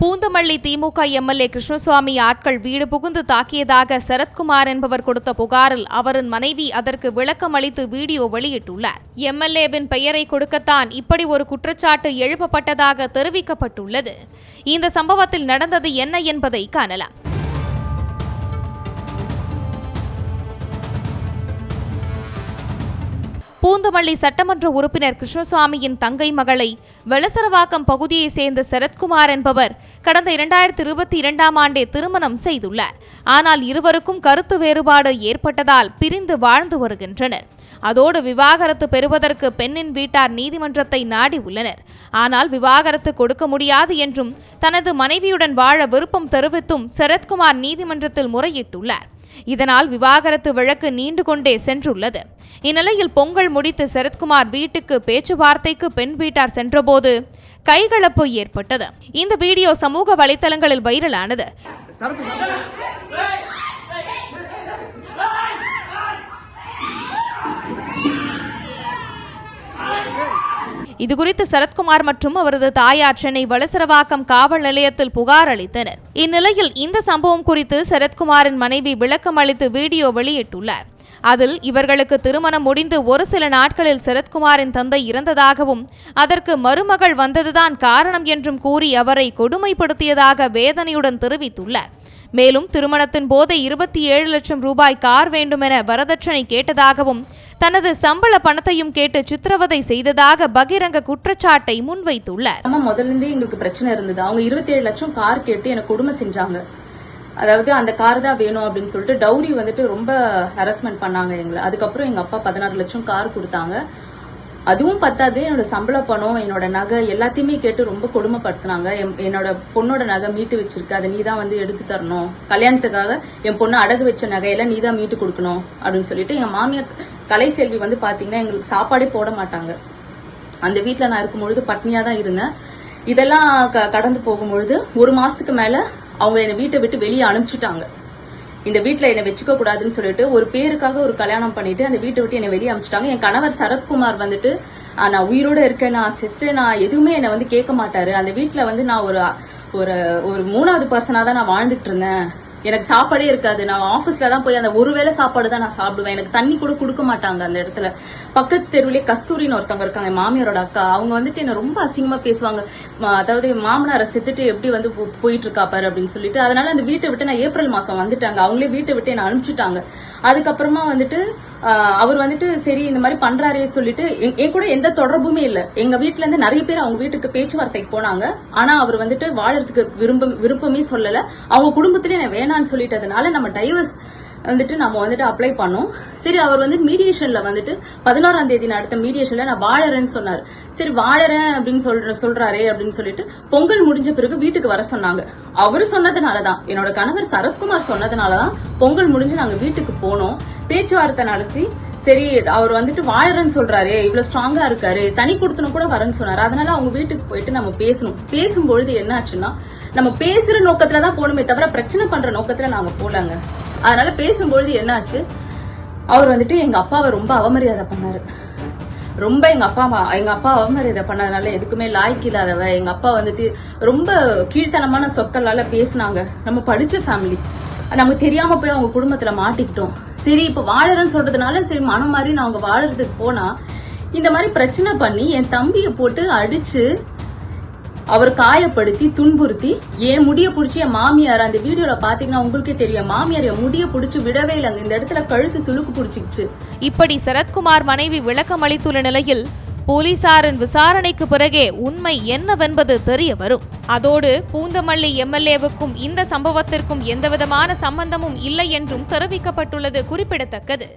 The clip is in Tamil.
பூந்தமல்லி திமுக எம்எல்ஏ கிருஷ்ணசுவாமி ஆட்கள் வீடு புகுந்து தாக்கியதாக சரத்குமார் என்பவர் கொடுத்த புகாரில் அவரின் மனைவி அதற்கு விளக்கம் அளித்து வீடியோ வெளியிட்டுள்ளார். எம்எல்ஏவின் பெயரை கொடுக்கத்தான் இப்படி ஒரு குற்றச்சாட்டு எழுப்பப்பட்டதாக தெரிவிக்கப்பட்டுள்ளது. இந்த சம்பவத்தில் நடந்தது என்ன என்பதை காணலாம். பூந்தமல்லி சட்டமன்ற உறுப்பினர் கிருஷ்ணசுவாமியின் தங்கை மகளை வெளசரவாக்கம் பகுதியைச் சேர்ந்த சரத்குமார் என்பவர் கடந்த இரண்டாயிரத்தி இருபத்தி இரண்டாம் ஆண்டே திருமணம் செய்துள்ளார். ஆனால் இருவருக்கும் கருத்து வேறுபாடு ஏற்பட்டதால் பிரிந்து வாழ்ந்து வருகின்றனர். அதோடு விவாகரத்து பெறுவதற்கு பெண்ணின் வீட்டார் நீதிமன்றத்தை நாடி உள்ளனர். ஆனால் விவாகரத்து கொடுக்க முடியாது என்றும் தனது மனைவியுடன் வாழ விருப்பம் தெரிவித்தும் சரத்குமார் நீதிமன்றத்தில் முறையிட்டுள்ளார். இதனால் விவாகரத்து வழக்கு நீண்டு கொண்டே சென்றுள்ளது. இந்நிலையில் பொங்கல் முடித்து சரத்குமார் வீட்டுக்கு பேச்சுவார்த்தைக்கு பெண் வீட்டார் சென்றபோது கைகலப்பு ஏற்பட்டது. இந்த வீடியோ சமூக வலைதளங்களில் வைரலானது. இதுகுறித்து சரத்குமார் மற்றும் அவரது தாயார் சென்னை வளசரவாக்கம் காவல் நிலையத்தில் புகார் அளித்தனர். இந்நிலையில் இந்த சம்பவம் குறித்து சரத்குமாரின் மனைவி விளக்கம் அளித்து வீடியோ வெளியிட்டுள்ளார். அதில் இவர்களுக்கு திருமணம் முடிந்து ஒரு சில நாட்களில் சரத்குமாரின் தந்தை இறந்ததாகவும் அதற்கு மருமகள் வந்ததுதான் காரணம் என்றும் கூறி அவரை கொடுமைப்படுத்தியதாக வேதனையுடன் தெரிவித்துள்ளார். மேலும் திருமணத்தின் போது இருபத்தி ஏழு லட்சம் ரூபாய் கார் வேண்டுமென வரதட்சணை கேட்டதாகவும் தனது சம்பள பணத்தையும் கேட்டு சித்திரவதை செய்ததாக பகிரங்க குற்றச்சாட்டை முன்வைத்துள்ளார். அம்மா முதல்ல இருந்தே எங்களுக்கு பிரச்சனை இருந்தது. அவங்க இருபத்தி ஏழு லட்சம் கார் கேட்டு எனக்கு கொடுமை செஞ்சாங்க. அதாவது அந்த கார் தான் வேணும் அப்படின்னு சொல்லிட்டு டவுரி வந்துட்டு ரொம்ப ஹரஸ்மெண்ட் பண்ணாங்க எங்களை. அதுக்கப்புறம் எங்க அப்பா பதினாறு லட்சம் கார் கொடுத்தாங்க. அதுவும் பத்தாது. என்னோட சம்பள பணம் என்னோட நகை எல்லாத்தையுமே கேட்டு ரொம்ப கொடுமைப்படுத்தினாங்க. என்- என்னோட பொண்ணோட நகை மீட்டு வச்சிருக்கு. அதை நீ தான் வந்து எடுத்து தரணும். கல்யாணத்துக்காக என் பொண்ணு அடகு வச்ச நகையெல்லாம் நீ தான் மீட்டு கொடுக்கணும் அப்படின்னு சொல்லிட்டு என் மாமியார் கலைசெல்வி வந்து பாத்தீங்கன்னா எங்களுக்கு சாப்பாடே போட மாட்டாங்க. அந்த வீட்டில் நான் இருக்கும் பொழுது பட்னியாக தான் இருந்தேன். இதெல்லாம் க- கடந்து போகும்பொழுது ஒரு மாசத்துக்கு மேல அவங்க என்னை வீட்டை விட்டு வெளியே அனுப்பிச்சிட்டாங்க. இந்த வீட்டில் என்னை வச்சுக்க கூடாதுன்னு சொல்லிட்டு ஒரு பேருக்காக ஒரு கல்யாணம் பண்ணிட்டு அந்த வீட்டை விட்டு என்னை வெளியே அனுப்பிச்சிட்டாங்க என் கணவர் சரத்குமார் வந்துட்டு நான் உயிரோட இருக்கேன் நான் செத்து நான் எதுவுமே என்னை வந்து கேட்க மாட்டாரு. அந்த வீட்டில் வந்து நான் ஒரு ஒரு ஒரு மூணாவது பர்சனாக தான் நான் வாழ்ந்துட்டு இருந்தேன். எனக்கு சாப்பாடே இருக்காது. நான் ஆஃபீஸ்ல தான் போய் அந்த ஒரு வேளை சாப்பாடு தான் நான் சாப்பிடுவேன். எனக்கு தண்ணி கூட கொடுக்க மாட்டாங்க அந்த இடத்துல. பக்கத்து தெருவிலே கஸ்தூரின்னு ஒருத்தவங்க இருக்காங்க மாமியாரோட அக்கா. அவங்க வந்துட்டு என்ன ரொம்ப அசிங்கமா பேசுவாங்க. அதாவது மாமனாரை செத்துட்டு எப்படி வந்து போயிட்டு இருக்கா பாரு அப்படின்னு சொல்லிட்டு. அதனால அந்த வீட்டை விட்டு நான் ஏப்ரல் மாசம் வந்துட்டாங்க. அவங்களே வீட்டை விட்டு என்ன அனுப்பிச்சிட்டாங்க. அதுக்கப்புறமா வந்துட்டு அவர் வந்துட்டு சரி இந்த மாதிரி பண்றாரே சொல்லிட்டு என் என் கூட எந்த தொடர்புமே இல்ல. எங்க வீட்டுல இருந்து நிறைய பேர் அவங்க வீட்டுக்கு பேச்சுவார்த்தைக்கு போனாங்க. ஆனா அவர் வந்துட்டு வாழறதுக்கு விரும்பம் விருப்பமே சொல்லல. அவங்க குடும்பத்திலே நான் வேணான்னு சொல்லிட்டதுனால நம்ம டைவர்ஸ் வந்துட்டு நம்ம வந்துட்டு அப்ளை பண்ணோம். சரி அவர் வந்து மீடியேஷன்ல வந்துட்டு பதினாறாம் தேதி நடத்த மீடியேஷன்ல நான் வாழறேன்னு சொன்னார். சரி வாழறேன் அப்படின்னு சொல்ற சொல்றாரே அப்படின்னு சொல்லிட்டு பொங்கல் முடிஞ்ச பிறகு வீட்டுக்கு வர சொன்னாங்க. அவரு சொன்னதுனாலதான் என்னோட கணவர் சரத்குமார் சொன்னதுனாலதான் பொங்கல் முடிஞ்சு நாங்க வீட்டுக்கு போனோம். பேச்சுவார்த்தை நடத்தி சரி அவர் வந்துட்டு வாழறேன்னு சொல்றாரு இவ்வளவு ஸ்ட்ராங்கா இருக்காரு தனி கொடுத்தனும் கூட வரேன்னு சொன்னாரு. அதனால அவங்க வீட்டுக்கு போயிட்டு நம்ம பேசணும். பேசும்பொழுது என்ன ஆச்சுன்னா நம்ம பேசுற நோக்கத்துல தான் போகணுமே தவிர பிரச்சனை பண்ற நோக்கத்துல நாங்க போலாங்க. அதனால பேசும்பொழுது என்னாச்சு? அவர் வந்துட்டு எங்க அப்பாவை ரொம்ப அவமரியாதை பண்ணாரு. ரொம்ப எங்க அப்பா அம்மா- எங்க அப்பா அவமரியாதை பண்ணதுனால எதுக்குமே லாய்க்கு இல்லாதவ எங்க அப்பா வந்துட்டு ரொம்ப கீழ்த்தனமான சொற்களால பேசினாங்க. நம்ம படிச்ச ஃபேமிலி நமக்கு தெரியாம போய் அவங்க குடும்பத்துல மாட்டிக்கிட்டோம். சரி இப்ப வாழறேன்னு சொல்றதுனால சரி மனம் மாதிரி நான் அவங்க வாழறதுக்கு போனா இந்த மாதிரி பிரச்சனை பண்ணி என் தம்பியை போட்டு அடிச்சு அவர் காயப்படுத்தி துன்புறுத்தி என் முடிய பிடிச்சி என் மாமியார் அந்த வீடியோல பாத்தீங்கன்னா உங்களுக்கே தெரியும். மாமியார் என் முடிய பிடிச்சி விடவே இல்லைங்க. இந்த இடத்துல கழுத்து சுழுக்கு பிடிச்சிக்கிச்சு. இப்படி சரத்குமார் மனைவி விளக்கம் அளித்துள்ள நிலையில் போலீசாரின் விசாரணைக்கு பிறகே உண்மை என்னவென்பது தெரிய வரும். அதோடு பூந்தமல்லி எம்எல்ஏவுக்கும் இந்த சம்பவத்திற்கும் எந்தவிதமான சம்பந்தமும் இல்லை என்றும் தெரிவிக்கப்பட்டுள்ளது குறிப்பிடத்தக்கது.